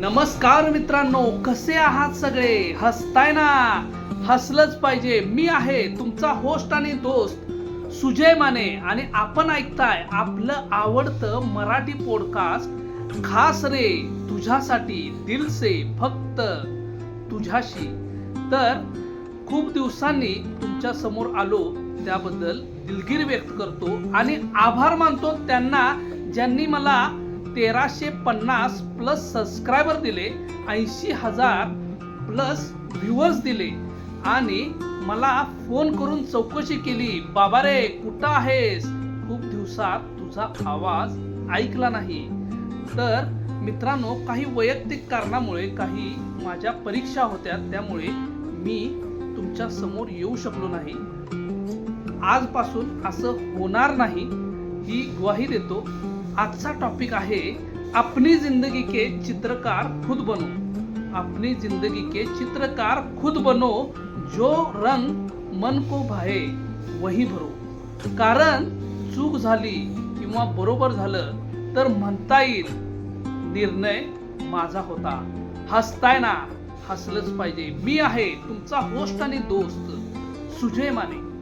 नमस्कार मित्रांनो कसे आहात सगळे? हसताय ना? हसलंच पाहिजे. मी आहे तुमचा होस्ट आणि दोस्त सुजय माने आणि आपण ऐकताय आपलं आवडतं मराठी पॉडकास्ट खास रे तुझ्यासाठी दिल से फक्त तुझ्याशी. तर खूप दिवसांनी तुमच्यासमोर आलो त्याबद्दल दिलगिरी व्यक्त करतो आणि आभार मानतो त्यांना ज्यांनी मला तेराशे पन्नास प्लस सबस्क्रायबर दिले ऐंशी हजार प्लस व्ह्युअर्स दिले. आणि मला फोन करून चौकशी केली बाबा रे कुठं आहेस? खूप दिवसात तुझा आवाज ऐकला नाही. तर मित्रांनो काही वैयक्तिक कारणामुळे काही माझ्या परीक्षा होत्या त्यामुळे मी तुमच्यासमोर येऊ शकलो नाही. आजपासून असं होणार नाही ही ग्वाही देतो. आजचा टॉपिक आहे अपनी जिंदगी के चित्रकार खुद बनो. अपनी जिंदगी के चित्रकार खुद बनो जो रंग मन को भाए वही भरो. कारण चूक झाली किंवा बरोबर झालं तर म्हणता येईल निर्णय माझा होता. हसताय ना हसलंच पाहिजे. मी आहे तुमचा होस्ट आणि दोस्त सुजय माने.